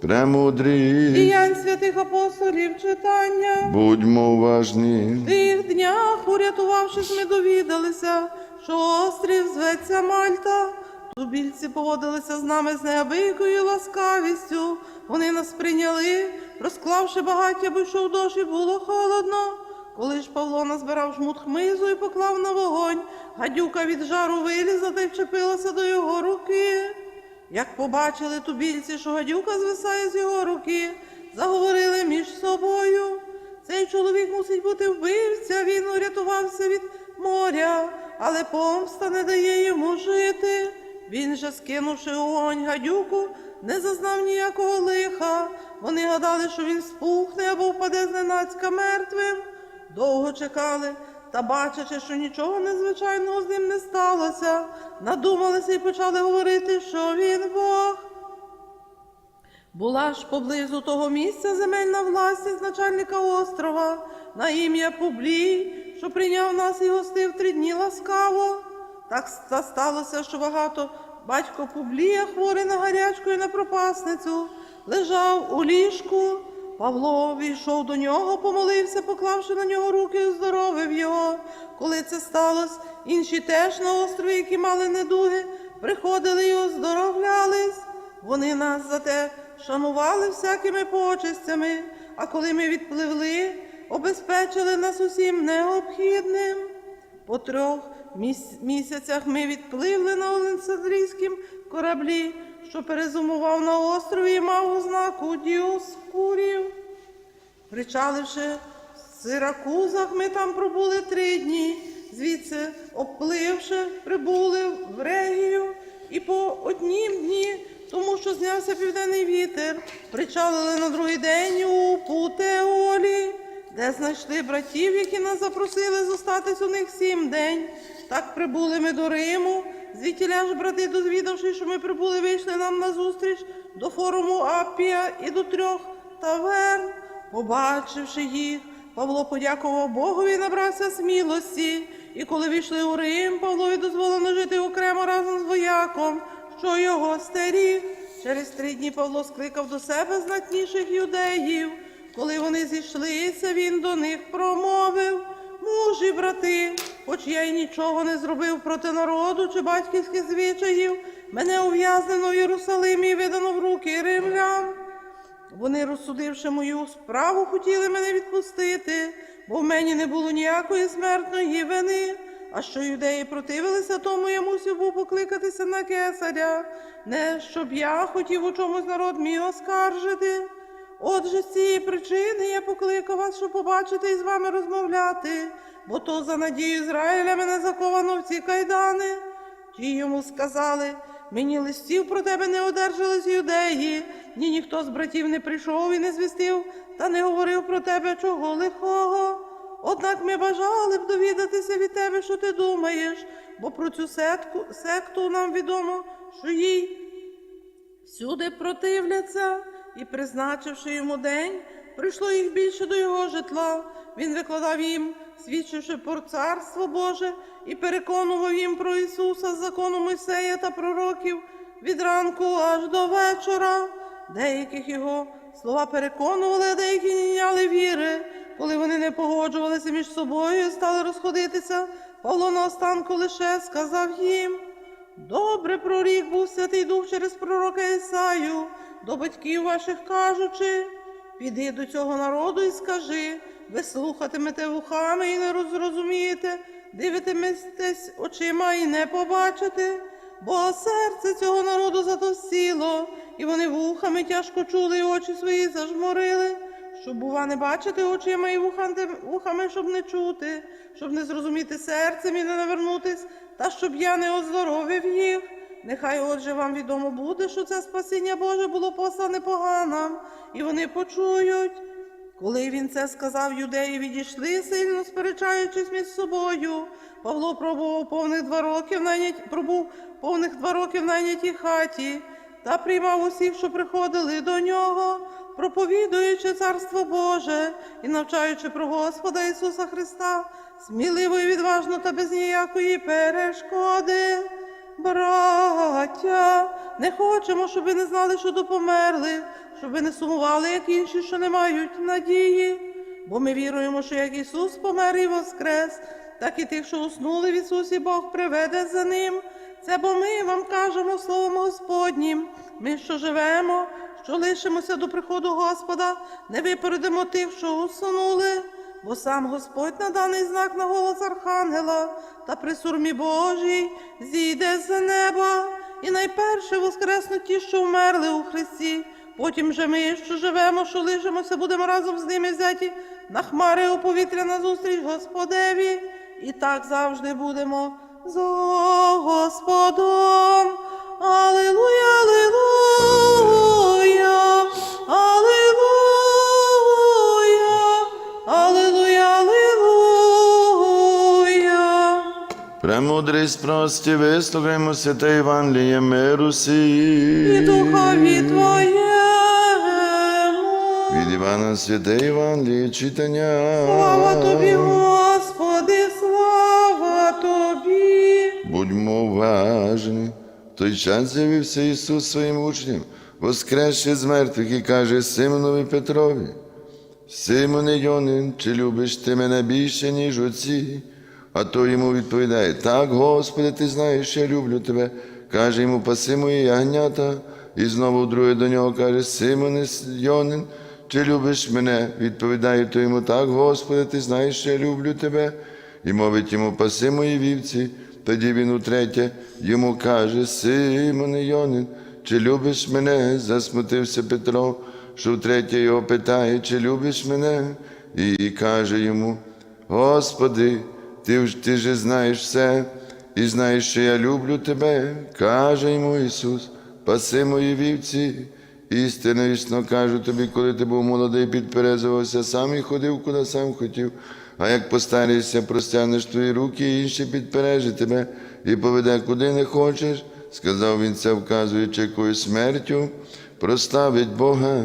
премудрі, Діянь святих апостолів читання. будьмо уважні. В тих днях, урятувавшись, ми довідалися, що острів зветься Мальта. Тубільці поводилися з нами з неабиякою ласкавістю. Вони нас прийняли, розклавши багаття, бо йшов дощ і було холодно. Коли ж Павло назбирав жмут хмизу і поклав на вогонь, гадюка від жару вилізла та й вчепилася до його руки. Як побачили тубільці, що гадюка звисає з його руки, заговорили між собою. Цей чоловік мусить бути вбивця, він урятувався від моря, але помста не дає йому жити. Він же, скинувши огонь гадюку, не зазнав ніякого лиха. Вони гадали, що він спухне або впаде зненацька мертвим. Довго чекали, та бачачи, що нічого незвичайного з ним не сталося, надумалися і почали говорити, що він Бог. Була ж поблизу того місця земельна власність начальника острова на ім'я Публій, що прийняв нас і гостив три дні ласкаво. Так сталося, що багато батько Публія, хворий на гарячку і на пропасницю, лежав у ліжку. Павло війшов до нього, помолився, поклавши на нього руки, оздоровив його. Коли це сталося, інші теж на острові, які мали недуги, приходили і оздоровлялись. Вони нас за те шанували всякими почестями, а коли ми відпливли, обезпечили нас усім необхідним. По трьох місяцях ми відпливли на Олександрійськім кораблі, що перезумував на острові і мав ознаку Діоскурів. Причаливши в Сиракузах, ми там пробули три дні. Звідси, обпливши, прибули в Регію і по однім дні, тому що знявся південний вітер, причалили на другий день у Путеолі, де знайшли братів, які нас запросили зостатись у них сім день. Так прибули ми до Риму. Звідтіля ж брати, дозвідавши, що ми прибули, вийшли нам на зустріч до форуму Апія і до трьох таверн. Побачивши їх, Павло подякував Богові і набрався смілості. І коли війшли у Рим, Павлові дозволено жити окремо разом з вояком, що його стеріг. Через три дні Павло скликав до себе знатніших юдеїв. Коли вони зійшлися, він до них промовив. Мужі, брати, хоч я й нічого не зробив проти народу чи батьківських звичаїв, мене ув'язнено в Єрусалимі і видано в руки римлян. Вони, розсудивши мою справу, хотіли мене відпустити, бо в мені не було ніякої смертної вини. А що юдеї противилися, тому я мусив був покликатися на кесаря, не щоб я хотів у чомусь народ мій оскаржити. Отже, з цієї причини я покликав вас, щоб побачити і з вами розмовляти, бо то за надію Ізраїля мене заковано в ці кайдани. Ті йому сказали, мені листів про тебе не одержали з юдеї, ні ніхто з братів не прийшов і не звістив, та не говорив про тебе чого лихого. Однак ми бажали б довідатися від тебе, що ти думаєш, бо про цю секту, секту нам відомо, що їй всюди противляться, і, призначивши йому день, прийшло їх більше до його житла. Він викладав їм, свідчивши про царство Боже, і переконував їм про Ісуса з закону Мойсея та пророків від ранку аж до вечора. Деяких його слова переконували, а деякі не міняли віри. Коли вони не погоджувалися між собою і стали розходитися, Павло на останку лише сказав їм. Добре прорік був Святий Дух через пророка Ісаю, до батьків ваших кажучи, піди до цього народу і скажи, ви слухатимете вухами і не розрозумієте, дивитиметесь очима і не побачите, бо серце цього народу затовсіло, і вони вухами тяжко чули, і очі свої зажмурили. Щоб, бува, не бачити очима і вухами, щоб не чути, щоб не зрозуміти серцем і не навернутись, та щоб я не оздоровив їх. Нехай отже вам відомо буде, що це спасіння Боже було послане поганам, і вони почують. Коли він це сказав, юдеї відійшли, сильно сперечаючись між собою. Павло пробував повних два роки в найняті, пробув повних два роки в найнятій хаті та приймав усіх, що приходили до нього, проповідуючи царство Боже і навчаючи про Господа Ісуса Христа, сміливо і відважно та без ніякої перешкоди. Браття, не хочемо, щоб ви не знали, що допомерли, щоб ви не сумували, як інші, що не мають надії. Бо ми віруємо, що як Ісус помер і воскрес, так і тих, що уснули в Ісусі, Бог приведе за ним. Це бо ми вам кажемо словом Господнім. Ми, що живемо, що лишимося до приходу Господа, не випередимо тих, що усунули. Бо сам Господь на даний знак на голос Архангела та при сурмі Божій зійде з неба, і найперше воскреснуть ті, що вмерли у Христі. Потім же ми, що живемо, що лишимося, будемо разом з ними взяті на хмари у повітря назустріч Господеві. І так завжди будемо з Господом. Алілуя, Премудрість прості, вислухаймо святе Євангеліє миру І духові Твоєму. Від Івана святе Євангеліє читання. Слава Тобі, Господи, слава Тобі. Будьмо уважні. В той час з'явився Ісус своїм учням, воскресши з мертвих і каже Симонові Петрові, Симоне Йонин, чи любиш ти мене більше, ніж оці? А той йому відповідає, так, Господи, ти знаєш, я люблю тебе. Каже йому, паси мої ягнята. І знову друге до нього каже, Симоне Йонин, чи любиш мене? Відповідає той йому, так, Господи, ти знаєш, я люблю тебе. І мовить йому, паси мої вівці. Тоді він утретє йому каже, Симоне Йонин, чи любиш мене? Засмутився Петро, що втретє його питає, чи любиш мене? І каже йому, Господи, ти, ти же знаєш все, і знаєш, що я люблю тебе, каже йому Ісус, паси мої вівці. Істинно, існо кажу тобі, коли ти був молодий, підперезувався, сам і ходив, куди сам хотів. А як постаришся, простягнеш твої руки, і інші підпережить тебе і поведе, куди не хочеш. Сказав він це, вказуючи якою смертю, проставить Бога.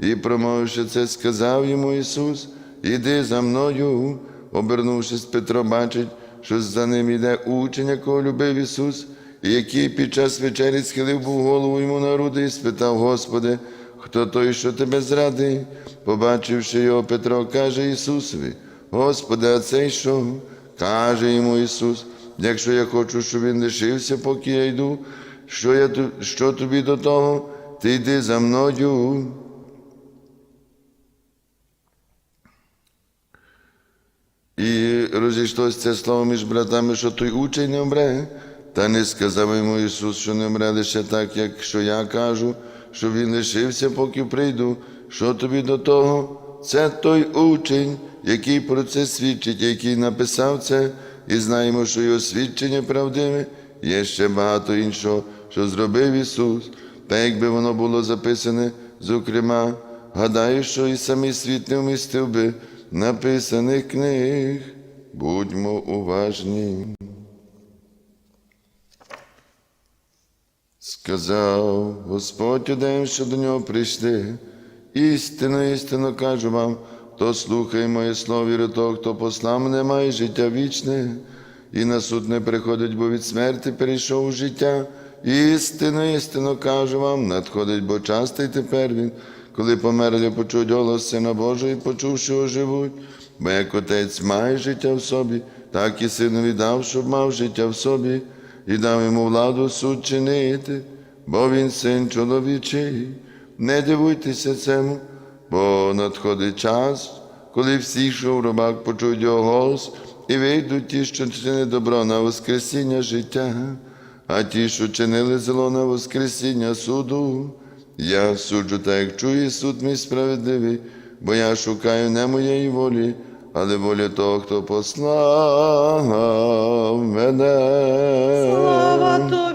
І, промовивши це, сказав йому Ісус, іди за мною. Обернувшись, Петро бачить, що за ним іде учень, якого любив Ісус, і який під час вечері схилив був голову йому на груди і спитав, Господи, хто той, що тебе зрадив? Побачивши його, Петро каже Ісусові, Господи, а цей що? Каже йому Ісус, якщо я хочу, щоб він лишився, поки я йду, що, я, що тобі до того? Ти йди за мною. І розійшлося це слово між братами, що той учень не вмре. Та не сказав йому Ісус, що не вмре лише так, як що я кажу, що Він лишився, поки прийду. Що тобі до того? Це той учень, який про це свідчить, який написав це, і знаємо, що його свідчення правдиве. Є ще багато іншого, що зробив Ісус. Та якби воно було записане, зокрема, гадаю, що і самий світ не вмістив би написаних книг. Будьмо уважні. Сказав Господь один, що до нього прийшли. Істинно, істинно кажу вам, хто слухає моє слово, віри того, хто послав мене, має життя вічне, і на суд не приходить, бо від смерті перейшов у життя. Істинно, істинно кажу вам, надходить, бо часто й тепер він, коли померли, почуть голос Сина і почувши оживуть. Бо як отець має життя в собі, так і сину віддав, щоб мав життя в собі, і дав йому владу суд чинити, бо він син чоловічий. Не дивуйтеся цьому, бо надходить час, коли всі, що в робах, почують його голос, і вийдуть ті, що чинили добро на Воскресіння життя, а ті, що чинили зло на Воскресіння суду. Я суджу так, як чує суд мій справедливий, бо я шукаю не моєї волі, але волі того, хто послав мене. Слава